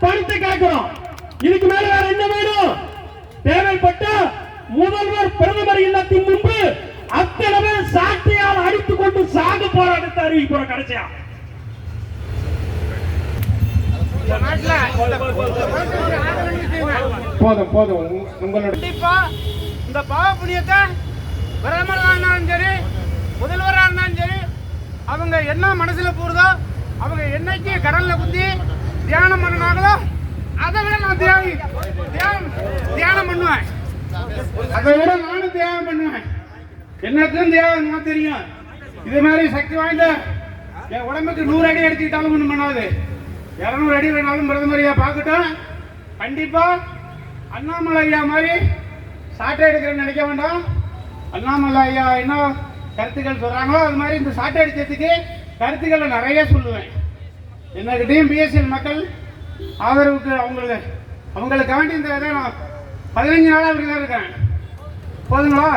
பணத்தை கேட்கிறோம். இதுக்கு மேல வேற என்ன வேணும்? தேவைப்பட்ட முதல்வர் பிரதமர் இல்லத்தின் முன்பு அத்தனை பேர் சாட்டையால் அடித்துக் கொண்டு சாக போராட்டத்தை அறிவிக்கிறோம் கடைசியா? போதும் போதும். உங்க- உங்களோட கண்டிப்பா இந்த பாவ புண்ணியத்தை பிரதமராக இருந்தாலும் சரி முதல்வராக இருந்தாலும் சரி அவங்க என்ன மனசுல போறதோ அவங்க என்னைக்கு கடல்ல குத்தி தியானம் பண்ணினாங்களோ அதை விட நான் தியாகி தியானம் தியானம் பண்ணுவேன். அதை விட நானும் தியாகம் பண்ணுவேன். என்னக்கும் தியாகம் நான் தெரியும். இது மாதிரி சக்தி வாய்ந்த என் உடம்புக்கு நூறு அடி அடிச்சுக்கிட்டாலும் ஒன்றும் பண்ணாது. இரநூறு அடி வேணாலும் பிரதமரையா பார்க்கட்டும். கண்டிப்பா அண்ணாமலை ஐயா மாதிரி சாட்டை எடுக்கிறேன்னு நினைக்க வேண்டாம். அண்ணாமலை ஐயா என்ன கருத்துக்கள் சொல்றாங்களோ அது மாதிரி இந்த சாட்டை அடிக்கிறதுக்கு கருத்துக்களை நிறைய சொல்லுவேன். என்னகிட்டையும் பிஎஸ்எல் மக்கள் ஆதரவுக்கு அவங்களுக்கு அவங்களுக்காண்டி இந்த இதை நான் பதினஞ்சு நாளாக இப்படி தான் இருக்கேன். போதுங்களா?